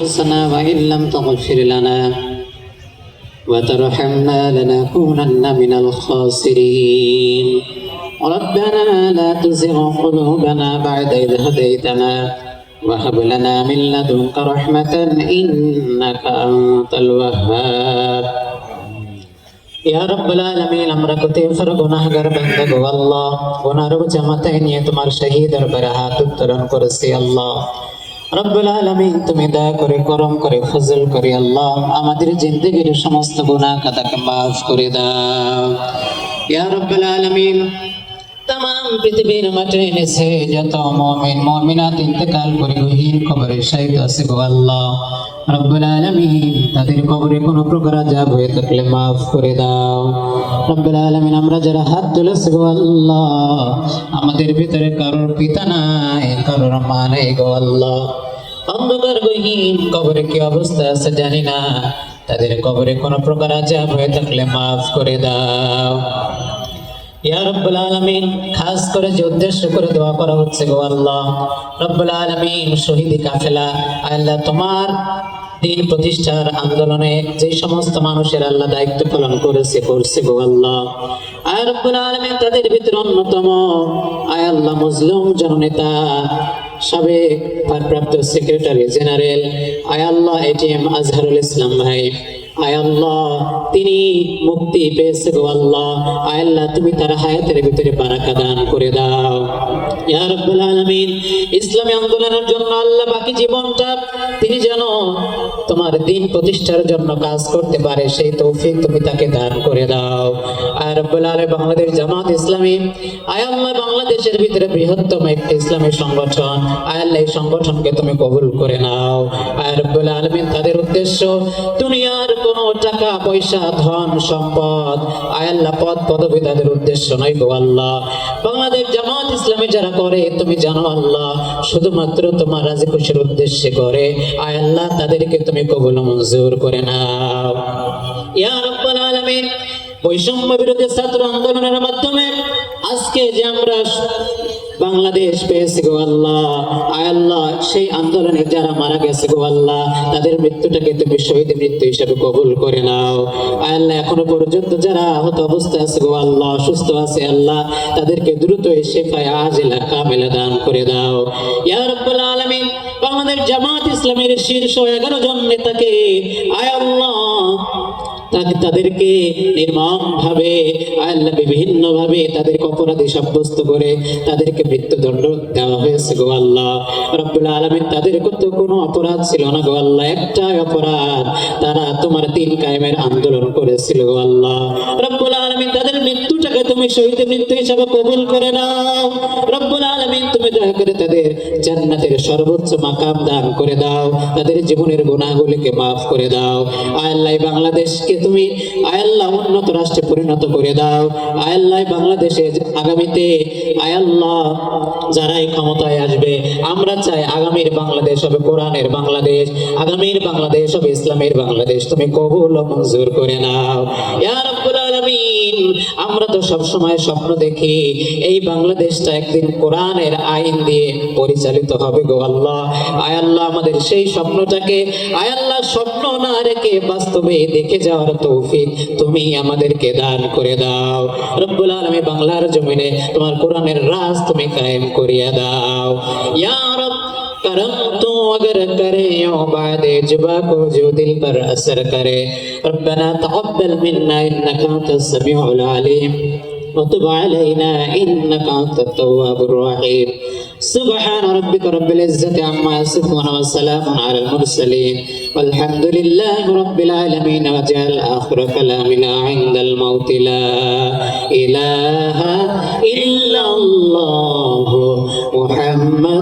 أنفسنا وإن لم تغفر لنا وترحمنا لنكونن من الخاسرين ربنا لا تزغ قلوبنا بعد إذ هديتنا وهب لنا من لدنك رحمة إنك أنت الوهاب ইয়া রব্বুল আলামিন আমরা কতি ফর গুনাহগার বান্দা গো আল্লাহ গুনার জামাতায় নিয়ে তোমার শহীদ দরবারে হাত উত্তোলন করেছি আল্লাহ রব্বুল আলামিন, তুমি দয়া করে, করম করে, ফজল করে আল্লাহ আমাদের জিন্দগির সমস্ত গুনাহ কাদাকে মাফ করে দাও। ইয়া রব্বুল আলামিন তাম পৃথিবীর মাঠে এনেছে, যত মমিন, মমিনাত ইন্তেকাল করে গহীন কবরে শাহিদ আছে গো আল্লাহ। রব্বুল আলামিন, তাদের কবরে কোনো প্রকার আযাব হয়ে থাকলে মাফ করে দাও। রব্বুল আলামিন, আমরা যারা হাত তুলেছি, গো আল্লাহ, আমাদের ভিতরে কারোর পিতা নাই, কারোর মা নেই, গো আল্লাহ। অন্ধকার গহীন কবরে কি অবস্থা আছে জানি না। তাদের কবরে কোনো প্রকার আযাব হয়ে থাকলে মাফ করে দাও। ইয়া রব্বুল আলামিন, খাস করে যে উদ্দেশ্য করে দোয়া করা হচ্ছে, গো আল্লাহ। রব্বুল আলামিন শহীদ কাফেলা আল্লাহ তোমার দিন প্রতিষ্ঠার আন্দোলনে যে সমস্ত মানুষের আল্লাহ দায়িত্ব পালন করেছে, করছে গো আল্লাহ। আয় রব্বুল তাদের ভিতরে অন্যতম। আয় আল্লাহ মুসলিম জননেতা, সাবেক ভারপ্রাপ্ত সেক্রেটারি জেনারেল। আয় আল্লাহ, এটিএম আজহারুল ইসলাম ভাই। আয় আল্লাহ, তিনি মুক্তি পেয়েছে গো আল্লাহ। আয় আল্লাহ, তুমি তার হায়াতের ভিতরে বারাকা দান করে দাও। ইয়া রাব্বুল ইসলামী আন্দোলনের জন্য আল্লাহ বাকি জীবনটা তিনি যেন তোমার দিন প্রতিষ্ঠার জন্য কাজ করতে পারে, সেই তৌফিক তুমি তাকে দান করে দাও। বাংলাদেশ জামাত ইসলামী, আয় আল্লাহ বাংলাদেশের ভিতরে বৃহত্তম একটি ইসলামী সংগঠন। আয় আল্লাহ এই সংগঠনকে তুমি কবুল করে নাও। আলামিন তাদের উদ্দেশ্য, দুনিয়ার টাকা, পয়সা, ধন, সম্পদ, আয় আল্লাহ পদ তাদের উদ্দেশ্য নয় গো আল্লাহ। বাংলাদেশ জামাত ইসলামী যারা করে, তুমি জানো আল্লাহ, শুধুমাত্র তোমার রাজি খুশির উদ্দেশ্যে করে। আয় আল্লাহ তাদেরকে তুমি কবুল মঞ্জুর করে নাও। বৈষম্য বিরোধী ছাত্র আন্দোলনের মাধ্যমে আজকে যে আমরা বাংলাদেশ পেয়েছে গো আল্লাহ, আয় আল্লাহ, সেই আন্দোলনে যারা মারা গেছে গো আল্লাহ, তাদের মৃত্যুটাকে তুমি শহীদ মৃত্যু হিসেবে কবুল করে নাও। আয় আল্লাহ, এখনও পর্যন্ত যারা আহত অবস্থায় আছে গো আল্লাহ, অসুস্থ আছে আল্লাহ, তাদেরকে দ্রুত এসে শেফায় আজিলা কামেলা দান করে দাও। ইয়া রাব্বুল বাংলাদেশ জামাত ইসলামের শীর্ষ এগারো জন নেতাকে, আয় আল্লাহ তাদেরকে নির্মম ভাবে আল্লাহ বিভিন্ন ভাবে তাদেরকে অপরাধী সাব্যস্ত করে তাদেরকে মৃত্যুদণ্ড দেওয়া হয়েছে গো আল্লাহ। আলমিন তাদের তো কোনো অপরাধ ছিল না গো আল্লাহ, একটাই অপরাধ, তারা তোমার তিন কায়েমের আন্দোলন করেছিল গো আল্লাহ। রব্বুল আলমিন তাদের মৃত্যুটাকে তুমি শহীদ মৃত্যু হিসাবে কবুল করে নাও। রব্বুল আলমিন তুমি দয়া করে তাদের জান্নাতের সর্বোচ্চ মাকাম দান করে দাও, তাদের জীবনের গুণাগুলিকে মাফ করে দাও। আল্লাহ বাংলাদেশকে তুমি আয়াল্লাহ উন্নত রাষ্ট্রে পরিণত করে দাও। আয়াল্লাহ বাংলাদেশে আগামীতে আয়াল্লাহ যারাই ক্ষমতায় আসবে, আমরা চাই আগামীর বাংলাদেশ হবে কোরআনের বাংলাদেশ, আগামীর বাংলাদেশ হবে ইসলামের বাংলাদেশ। তুমি কবুল মঞ্জুর করে নাও। ইয়া রাব্বুল আমরা তো সব সময় স্বপ্ন দেখি, এই বাংলাদেশটা একদিন কোরআনের আইন দিয়ে পরিচালিত হবে গো আল্লাহ। আয় আল্লাহ আমাদের সেই স্বপ্নটাকে, আয় আল্লাহ স্বপ্ন না রেখে বাস্তবে দেখে যাওয়ার তৌফিক তুমি আমাদেরকে দান করে দাও। রব্বুল আলামিন বাংলার জমিনে তোমার কোরআনের রাজ তুমি কায়েম করিয়া দাও। ইয়া রব کرم تو اگر کرے یوں بعد जबा کو جو دل پر اثر کرے. ربنا تقبل منا انك انت السميع العليم وتب علينا إنك أنت التواب الرحيم سبحان ربك رب العزة عما يصفون وسلام على المرسلين والحمد لله رب العالمين وجعل آخر كلامنا عند الموت. لا إله إلا الله محمد